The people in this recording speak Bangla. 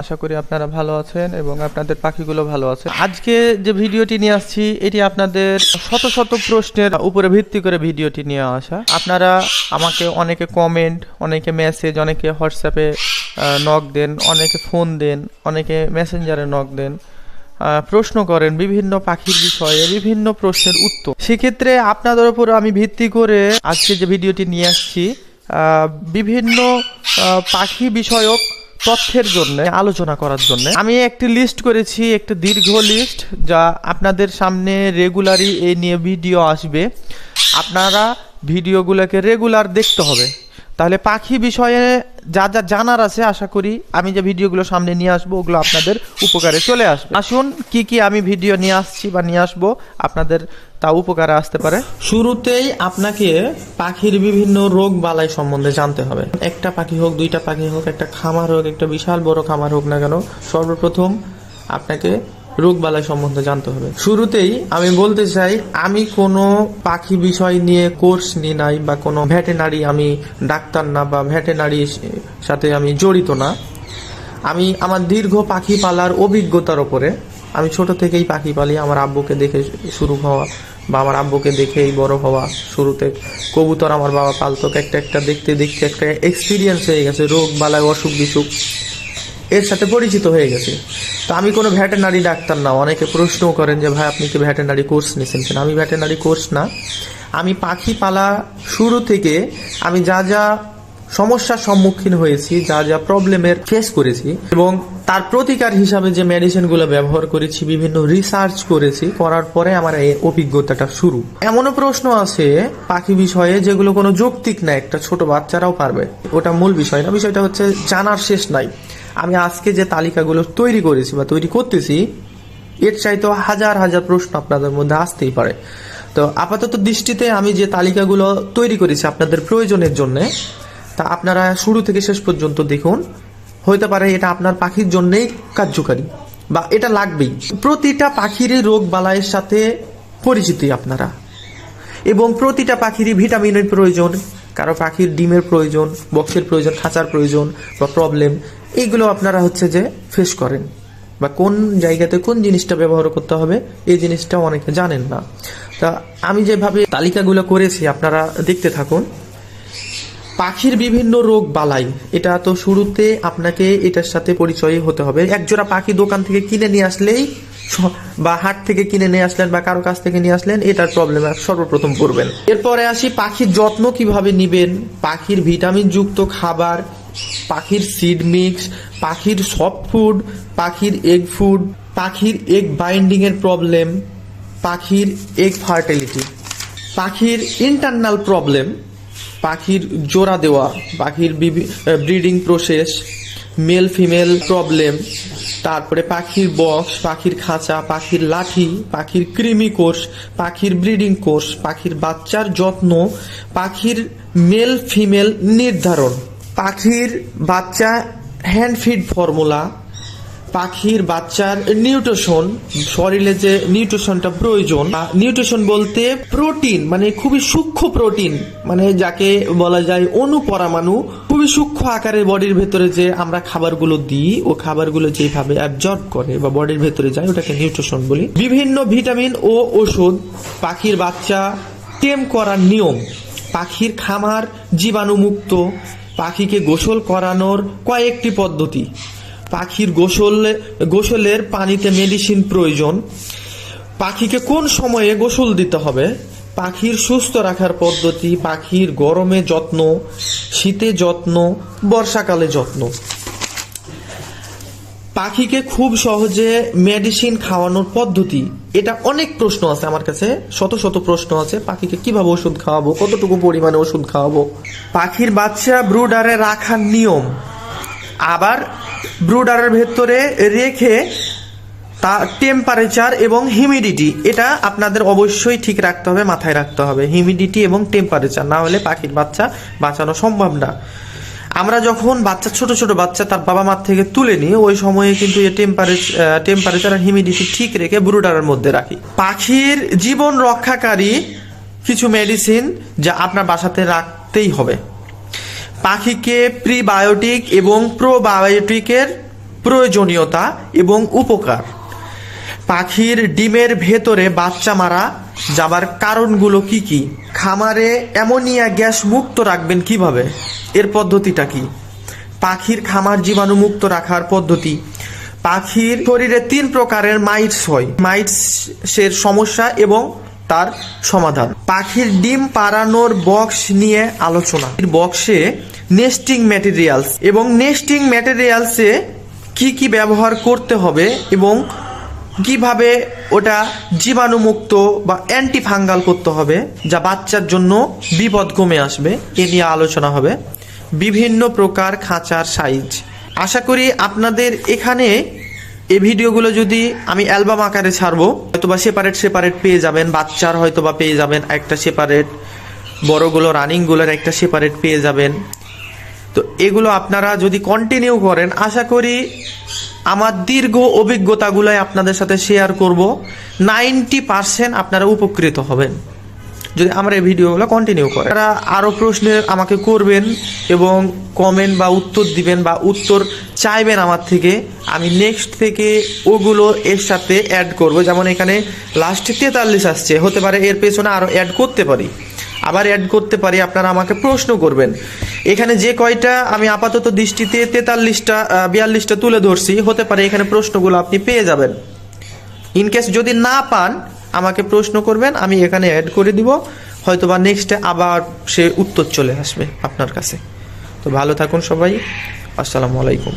আশা করি আপনারা ভালো আছেন এবং আপনাদের পাখিগুলো ভালো আছে। আজকে যে ভিডিওটি নিয়ে আসছি, এটি আপনাদের শত শত প্রশ্নের উপরে ভিত্তি করে ভিডিওটি নিয়ে আসা। আপনারা আমাকে অনেকে কমেন্ট অনেকে মেসেজ অনেকে হোয়াটসঅ্যাপে নক দেন, অনেকে ফোন দেন, অনেকে মেসেঞ্জারে নক দেন প্রশ্ন করেন বিভিন্ন পাখির বিষয়ে বিভিন্ন প্রশ্নের উত্তর। সেক্ষেত্রে আপনাদের উপর আমি ভিত্তি করে আজকে যে ভিডিওটি নিয়ে আসছি বিভিন্ন পাখি বিষয়ক তথ্যের জন্য আলোচনা করার জন্য আমি একটি লিস্ট করেছি একটি দীর্ঘ লিস্ট যা আপনাদের সামনে রেগুলারই এই নিয়ে ভিডিও আসবে আপনারা ভিডিওগুলোকে রেগুলার দেখতে হবে তাহলে পাখি বিষয়ে যা যা জানার আছে, আশা করি আমি যে ভিডিওগুলো সামনে নিয়ে আসব, ওগুলো আপনাদের উপকারে চলে আসবে। আসুন, কি কি আমি ভিডিও নিয়ে আসছি বা নিয়ে আসব, আপনাদের তা উপকারে আসতে পারে। শুরুতেই আপনাকে পাখির বিভিন্ন রোগ বালাই সম্বন্ধে জানতে হবে। একটা পাখি হোক, দুইটা পাখি হোক, একটা খামার হোক, একটা বিশাল বড় খামার হোক না কেন, সর্বপ্রথম আপনাকে রোগ বালাই সম্বন্ধে জানতে হবে। শুরুতেই আমি বলতে চাই, আমি কোনো পাখি বিষয় নিয়ে কোর্স নিই নাই বা কোনো ভেটেনারি আমি ডাক্তার না বা ভেটেনারি সাথে আমি জড়িত না। আমি আমার দীর্ঘ পাখি পালার অভিজ্ঞতার ওপরে, আমি ছোট থেকেই পাখি পালি, আমার আব্বুকে দেখে শুরু হওয়া বা আমার আব্বুকে দেখেই বড় হওয়া শুরুতে। কবুতর আমার বাবা পালতো, একটা একটা দেখতে দেখতে একটা এক্সপিরিয়েন্স হয়ে গেছে রোগ বালায় অসুখ বিসুখ। এর সাথে পরিচিত হয়ে গেছে। তো আমি কোনো ভেটেনারি ডাক্তার না। অনেকে প্রশ্ন করেন যে, ভাই, আপনি কি ভেটেনারি কোর্স নিয়েছেন কিনা? আমি ভেটেনারি কোর্স না। আমি পাখি পালা শুরু থেকে আমি যা যা সমস্যার সম্মুখীন হয়েছি, যা যা প্রবলেমের ফেস করেছি এবং তার প্রতিকার হিসাবে যে মেডিসিনগুলো ব্যবহার করেছি, বিভিন্ন রিসার্চ করেছি, করার পরে আমার এই অভিজ্ঞতাটা শুরু। এমনও প্রশ্ন আছে পাখি বিষয়ে যেগুলো কোনো যৌক্তিক না, একটা ছোট বাচ্চারাও পারবে। ওটা মূল বিষয় না, বিষয়টা হচ্ছে জানার শেষ নাই। আমি আজকে যে তালিকাগুলো তৈরি করেছি বা তৈরি করতেছি, এর চাইতে হাজার হাজার প্রশ্ন আপনাদের মধ্যে আসতেই পারে। তো আপাতত দৃষ্টিতে আমি যে তালিকাগুলো তৈরি করেছি আপনাদের প্রয়োজনের জন্য, তা আপনারা শুরু থেকে শেষ পর্যন্ত দেখুন। হতে পারে এটা আপনার পাখির জন্যই কার্যকারী, বা এটা লাগবেই। প্রতিটা পাখিরই রোগ বালাইয়ের সাথে পরিচিতি আপনারা। এবং প্রতিটা পাখিরই ভিটামিনের প্রয়োজন কারও পাখির ডিমের প্রয়োজন বক্সের প্রয়োজন, খাঁচার প্রয়োজন বা প্রবলেম এইগুলো আপনারা হচ্ছে যে ফেস করেন। বা কোন জায়গাতে কোন জিনিসটা ব্যবহার করতে হবে, এই জিনিসটা অনেকে জানেন না। তা আমি যেভাবে তালিকাগুলো করেছি, আপনারা দেখতে থাকুন। পাখির বিভিন্ন রোগ বালাই, এটা তো শুরুতে আপনাকে এটার সাথে পরিচয় হতে হবে। একজোড়া পাখি দোকান থেকে কিনে নিয়ে আসলেই বা হাট থেকে কিনে নিয়ে আসলেন বা কারও কাছ থেকে নিয়ে আসলেন, এটার প্রবলেম সর্বপ্রথম পড়বেন এরপরে আসি পাখির যত্ন কীভাবে নিবেন? পাখির ভিটামিন যুক্ত খাবার, পাখির সিড মিক্স পাখির সফট ফুড পাখির এগ ফুড পাখির এগ বাইন্ডিং এর প্রবলেম পাখির এগ ফার্টিলিটি পাখির ইন্টারনাল প্রবলেম পাখির জোড়া দেওয়া, পাখির breeding process male female problem তারপরে পাখির বক্স, পাখির খাঁচা, পাখির লাঠি, পাখির কৃমি কোষ, পাখির ব্রিডিং কোষ, পাখির বাচ্চার যত্ন, পাখির মেল ফিমেল নির্ধারণ, পাখির বাচ্চা হ্যান্ড ফিড ফর্মুলা পাখির বাচ্চার নিউট্রিশন শরীরে যে নিউট্রিশনটা প্রয়োজন নিউট্রিশন বলতে প্রোটিন মানে খুবই সূক্ষ্ম প্রোটিন মানে যাকে বলা যায় অনুপরামাণু খুবই সূক্ষ্ম আকারে বডির ভেতরে যে আমরা খাবারগুলো দিই, ও খাবারগুলো যেভাবে অ্যাবজর্ব করে বা বডির ভেতরে যায়, ওটাকে নিউট্রিশন বলি। বিভিন্ন ভিটামিন ও ওষুধ পাখির বাচ্চা টেম করার নিয়ম। পাখির খামার জীবাণুমুক্ত, পাখিকে গোসল করানোর কয়েকটি পদ্ধতি। পাখির গোসল, গোসলের পানিতে মেডিসিন প্রয়োজন। পাখিকে কোন সময়ে গোসল দিতে হবে? পাখির সুস্থ রাখার পদ্ধতি, পাখির গরমে যত্ন, শীতে যত্ন, বর্ষাকালে যত্ন। পাখিকে খুব সহজে মেডিসিন খাওয়ানোর পদ্ধতি, এটা অনেক প্রশ্ন আছে আমার কাছে, শত শত প্রশ্ন আছে। পাখিকে কীভাবে ওষুধ খাওয়াবো, কতটুকু পরিমাণে ওষুধ খাওয়াবো? পাখির বাচ্চা ব্রুডারে রাখার নিয়ম, আবার ব্রুডারের ভেতরে রেখে তা টেম্পারেচার এবং হিউমিডিটি এটা আপনাদের অবশ্যই ঠিক রাখতে হবে, মাথায় রাখতে হবে। হিউমিডিটি এবং টেম্পারেচার না হলে পাখির বাচ্চা বাঁচানো সম্ভব না। আমরা যখন বাচ্চা, ছোট ছোট বাচ্চা তার বাবা মার থেকে তুলে নিই, ওই সময়ে কিন্তু এই টেম্পারেচার টেম্পারেচার আর হিউমিডিটি ঠিক রেখে ব্রুডারের মধ্যে রাখি। পাখির জীবন রক্ষাকারী কিছু মেডিসিন যা আপনার বাসাতে রাখতেই হবে। পাখিকে প্রিবায়োটিক এবং প্রোবায়োটিকের প্রয়োজনীয়তা এবং উপকার। পাখির ডিমের ভেতরে বাচ্চা মারা যাবার কারণগুলো কি কি? খামারে অ্যামোনিয়া গ্যাস মুক্ত রাখবেন কীভাবে? এর পদ্ধতিটা কি? পাখির খামার জীবাণু মুক্ত রাখার পদ্ধতি। পাখির শরীরে তিন প্রকারের মাইটস হয়। মাইটসের সমস্যা এবং তার সমাধান। পাখির ডিম পাড়ানোর বক্স নিয়ে আলোচনা। বক্সে নেস্টিং ম্যাটেরিয়ালস এবং নেস্টিং ম্যাটেরিয়ালসে কি কি ব্যবহার করতে হবে এবং কীভাবে ওটা জীবাণুমুক্ত বা অ্যান্টি ফাঙ্গাল করতে হবে যা বাচ্চার জন্য বিপদ কমে আসবে, এ নিয়ে আলোচনা হবে। বিভিন্ন প্রকার খাঁচার সাইজ আশা করি আপনাদের এখানে এই ভিডিওগুলো যদি আমি অ্যালবাম আকারে ছাড়বো, হয়তোবা সেপারেট সেপারেট পেয়ে যাবেন, বাচ্চার হয়তোবা পেয়ে যাবেন একটা সেপারেট বড়গুলো রানিংগুলোর একটা সেপারেট পেয়ে যাবেন। তো এগুলো আপনারা যদি কন্টিনিউ করেন, আশা করি আমার দীর্ঘ অভিজ্ঞতাগুলোই আপনাদের সাথে শেয়ার করব। নাইনটি পার্সেন্ট আপনারা উপকৃত হবেন। যদি আমরা এই ভিডিওগুলো কন্টিনিউ করে আপনারা আরও প্রশ্নের আমাকে করবেন এবং কমেন্ট বা উত্তর দিবেন বা উত্তর চাইবেন আমার থেকে, আমি নেক্সট থেকে ওগুলো এর সাথে অ্যাড করব। যেমন এখানে লাস্টে তেতাল্লিশ আসছে। হতে পারে এর পেছনে আরও অ্যাড করতে পারি। আবার অ্যাড করতে পারি, আপনারা আমাকে প্রশ্ন করবেন। এখানে যে কয়টা, আমি আপাতত দৃষ্টিতে তেতাল্লিশটা বিয়াল্লিশটা তুলে ধরছি, হতে পারে এখানে প্রশ্নগুলো আপনি পেয়ে যাবেন। ইনকেস যদি না পান, আমাকে প্রশ্ন করবেন, আমি এখানে অ্যাড করে দিব, হয়তোবা নেক্সটে আবার সে উত্তর চলে আসবে আপনার কাছে। তো ভালো থাকুন সবাই, আসসালামু আলাইকুম।